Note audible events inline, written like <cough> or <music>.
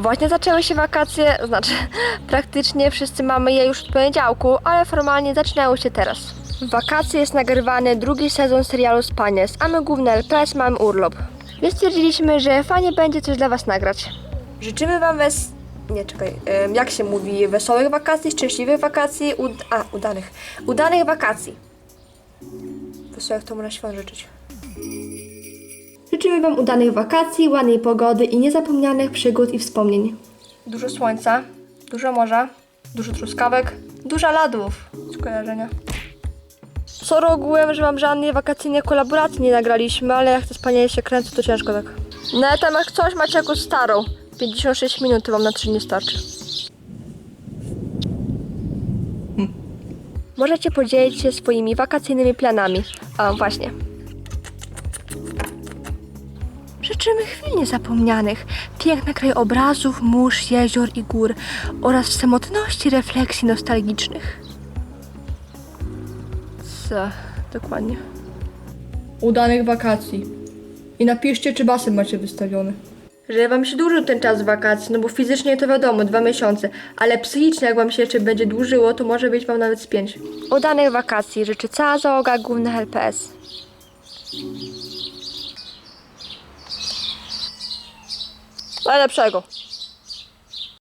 Właśnie zaczęły się wakacje, <laughs> znaczy praktycznie wszyscy mamy je już od poniedziałku, ale formalnie zaczynają się teraz. W wakacje jest nagrywany drugi sezon serialu Spanies, a my główny LPS mamy urlop. Więc stwierdziliśmy, że fajnie będzie coś dla Was nagrać. Życzymy Wam wes... Nie, czekaj, jak się mówi? Wesołych wakacji, szczęśliwych wakacji, ud... a, udanych. Udanych wakacji. Wesołych to można świąt życzyć. Życzymy Wam udanych wakacji, ładnej pogody i niezapomnianych przygód i wspomnień. Dużo słońca, dużo morza, dużo truskawek, dużo ladów. Skojarzenia. Co ogółem, że mam żadnej wakacyjnej kolaboracji nie nagraliśmy, ale jak te spaniele się kręcą, to ciężko tak. No tam jak coś macie jakąś starą. 56 minut to wam na 3 nie starczy. Możecie podzielić się swoimi wakacyjnymi planami. A właśnie. Życzymy chwil niezapomnianych, pięknych krajobrazów, mórz, jezior i gór oraz w samotności refleksji nostalgicznych. Co? Dokładnie. Udanych wakacji. I napiszcie, czy basen macie wystawiony. Że wam się dłużył ten czas wakacji, no bo fizycznie to wiadomo, dwa miesiące, ale psychicznie jak wam się jeszcze będzie dłużyło, to może być wam nawet z pięć. Udanych wakacji życzy cała załoga głównych LPS. Najlepszego.